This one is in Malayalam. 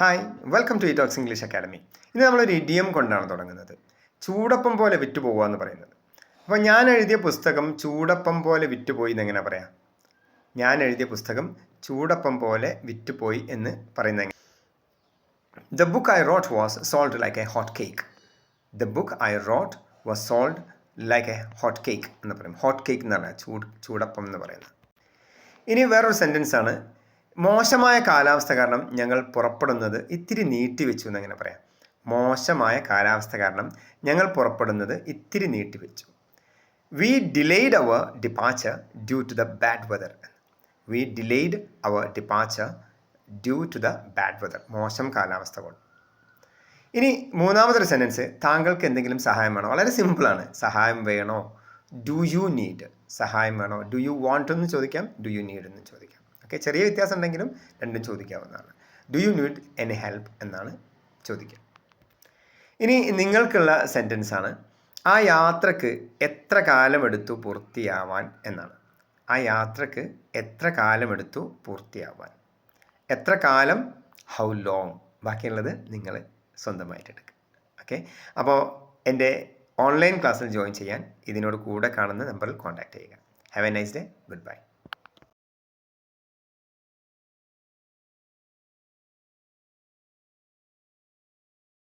Hi welcome to Itox English academy ഇന്ന് നമ്മളൊരു ഇഡിയം കൊണ്ടാണ് തുടങ്ങുന്നത്. ചൂടപ്പം പോലെ വിറ്റുപോകുക എന്ന് പറയുന്നത്. അപ്പോൾ ഞാൻ എഴുതിയ പുസ്തകം ചൂടപ്പം പോലെ വിറ്റുപോയി എന്ന് എങ്ങനെ പറയാം? ഞാൻ എഴുതിയ പുസ്തകം ചൂടപ്പം പോലെ വിറ്റുപോയി എന്ന് പറയുന്നത് the book I wrote was sold like a hot cake the book I wrote was sold like a hot cake എന്ന് പറയും. ഹോട്ട് കേക്ക് എന്ന് പറഞ്ഞാൽ ചൂട് ചൂടപ്പം എന്ന് പറയുന്നത്. ഇനി വേറൊരു സെന്റൻസ് ആണ്. മോശമായ കാലാവസ്ഥ കാരണം ഞങ്ങൾ പുറപ്പെടുന്നത് ഇത്തിരി നീട്ടിവെച്ചു എന്ന് എങ്ങനെ പറയാം? മോശമായ കാലാവസ്ഥ കാരണം ഞങ്ങൾ പുറപ്പെടുന്നത് ഇത്തിരി നീട്ടിവെച്ചു we delayed our departure due to the bad weather we delayed our departure due to the bad weather മോശം കാലാവസ്ഥ കൊണ്ട്. ഇനി മൂന്നാമതൊരു സെന്റൻസ് താങ്കൾക്ക് എന്തെങ്കിലും സഹായം വേണോ? വളരെ സിമ്പിളാണ് സഹായം വേണോ? ഡു യു നീഡ് സഹായം വേണോ? ഡു യു വാണ്ട് എന്ന് ചോദിക്കാം. ഡു യു നീഡ് എന്ന് ചോദിക്കാം. ഓക്കെ ചെറിയ വ്യത്യാസം ഉണ്ടെങ്കിലും രണ്ടും ചോദിക്കാവുന്നതാണ്. Do you need any help എന്നാണ് ചോദിക്കുക. ഇനി നിങ്ങൾക്കുള്ള സെന്റൻസ് ആണ്. ആ യാത്രയ്ക്ക് എത്ര കാലമെടുത്തു പൂർത്തിയാവാൻ എന്നാണ്. ആ യാത്രയ്ക്ക് എത്ര കാലമെടുത്തു പൂർത്തിയാവാൻ. എത്ര കാലം? ഹൗ ലോങ് ബാക്കിയുള്ളത് നിങ്ങൾ സ്വന്തമായിട്ട് എടുക്കുക. ഓക്കെ അപ്പോൾ എന്റെ ഓൺലൈൻ ക്ലാസ്സിൽ ജോയിൻ ചെയ്യാൻ ഇതിനോട് കൂടെ കാണുന്ന നമ്പറിൽ കോൺടാക്റ്റ് ചെയ്യുക. Have a nice day good bye